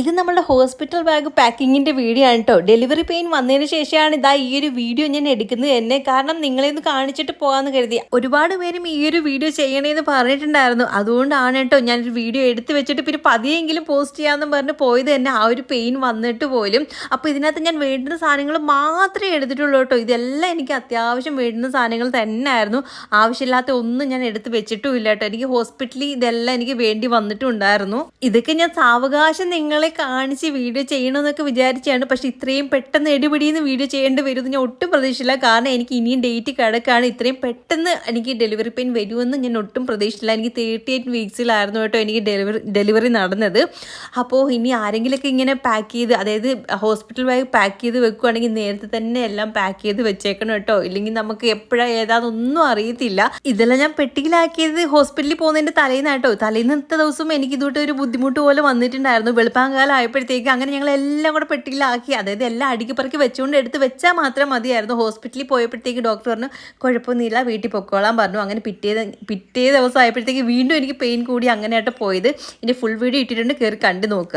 ഇത് നമ്മുടെ hospital bag പാക്കിങ്ങിന്റെ video ആണ് കേട്ടോ ഡെലിവറി പെയിൻ വന്നതിന് ശേഷമാണ് ഇതാ ഈ ഒരു വീഡിയോ ഞാൻ എടുക്കുന്നത്. എന്നെ കാരണം നിങ്ങളെ ഒന്ന് കാണിച്ചിട്ട് പോകാമെന്ന് കരുതി. ഒരുപാട് പേരും ഈ ഒരു വീഡിയോ ചെയ്യണേന്ന് പറഞ്ഞിട്ടുണ്ടായിരുന്നു. അതുകൊണ്ടാണ് കേട്ടോ ഞാനൊരു വീഡിയോ എടുത്ത് വെച്ചിട്ട് പിന്നെ പതിയെങ്കിലും പോസ്റ്റ് ചെയ്യാമെന്ന് പറഞ്ഞ് പോയത് തന്നെ ആ ഒരു പെയിൻ വന്നിട്ട് പോലും. അപ്പോൾ ഇതിനകത്ത് ഞാൻ വേണ്ടുന്ന സാധനങ്ങൾ മാത്രമേ എടുത്തിട്ടുള്ളൂ കേട്ടോ ഇതെല്ലാം എനിക്ക് അത്യാവശ്യം വേണ്ടുന്ന സാധനങ്ങൾ തന്നെയായിരുന്നു ആവശ്യമില്ലാത്ത ഒന്നും ഞാൻ എടുത്ത് വെച്ചിട്ടും ഇല്ല കേട്ടോ എനിക്ക് ഹോസ്പിറ്റലിൽ ഇതെല്ലാം എനിക്ക് വേണ്ടി വന്നിട്ടുണ്ടായിരുന്നു. ഇതൊക്കെ ഞാൻ സാവകാശം നിങ്ങളെ കാണിച്ച് വീഡിയോ ചെയ്യണമെന്നൊക്കെ വിചാരിച്ചാണ്. പക്ഷേ ഇത്രയും പെട്ടെന്ന് എടുപിടിയെന്ന് വീഡിയോ ചെയ്യേണ്ടി വരുമെന്ന് ഞാൻ ഒട്ടും പ്രതീക്ഷിച്ചില്ല. കാരണം എനിക്ക് ഇനിയും ഡേറ്റ് കിടക്കാണ്. ഇത്രയും പെട്ടെന്ന് എനിക്ക് ഡെലിവറി പെയിൻ വരുമെന്ന് ഞാൻ ഒട്ടും പ്രതീക്ഷിച്ചില്ല. എനിക്ക് തേർട്ടി എയ്റ്റ് വീക്സിലായിരുന്നു കേട്ടോ എനിക്ക് ഡെലിവറി ഡെലിവറി നടന്നത്. അപ്പോൾ ഇനി ആരെങ്കിലുമൊക്കെ ഇങ്ങനെ പാക്ക് ചെയ്ത് അതായത് ഹോസ്പിറ്റൽ ബാഗ് പാക്ക് ചെയ്ത് വെക്കുകയാണെങ്കിൽ നേരത്തെ തന്നെ എല്ലാം പാക്ക് ചെയ്ത് വെച്ചേക്കണം കേട്ടോ. ഇല്ലെങ്കിൽ നമുക്ക് എപ്പോഴാണ് ഏതാണെന്നൊന്നും അറിയത്തില്ല. ഇതെല്ലാം ഞാൻ പെട്ടിയിലാക്കിയത് ഹോസ്പിറ്റലിൽ പോകുന്നതിന്റെ തലേന്നാട്ടോ തലേന്നത്തെ ദിവസം എനിക്ക് ഇതുകൊണ്ട് ഒരു ബുദ്ധിമുട്ട് പോലെ വന്നിട്ടുണ്ടായിരുന്നു. വെളുപ്പാങ്കാലം ആയപ്പോഴത്തേക്ക് അങ്ങനെ ഞങ്ങൾ എല്ലാം കൂടെ പെട്ടിയിലാക്കി അതായത് എല്ലാം അടുക്കി പറക്കി വെച്ചുകൊണ്ട് എടുത്ത് വെച്ചാൽ മാത്രം മതിയായിരുന്നു. ഹോസ്പിറ്റലിൽ പോയപ്പോഴത്തേക്ക് ഡോക്ടർ പറഞ്ഞു കുഴപ്പമൊന്നുമില്ല വീട്ടിൽ പൊക്കോളാൻ പറഞ്ഞു. അങ്ങനെ പിറ്റേ പിറ്റേ ദിവസം ആയപ്പോഴത്തേക്ക് വീണ്ടും എനിക്ക് പെയിൻ കൂടി അങ്ങനെയായിട്ട് പോയത്. എന്റെ ഫുൾ വീഡിയോ ഇട്ടിട്ടുണ്ട് കയറി കണ്ടു നോക്കുക.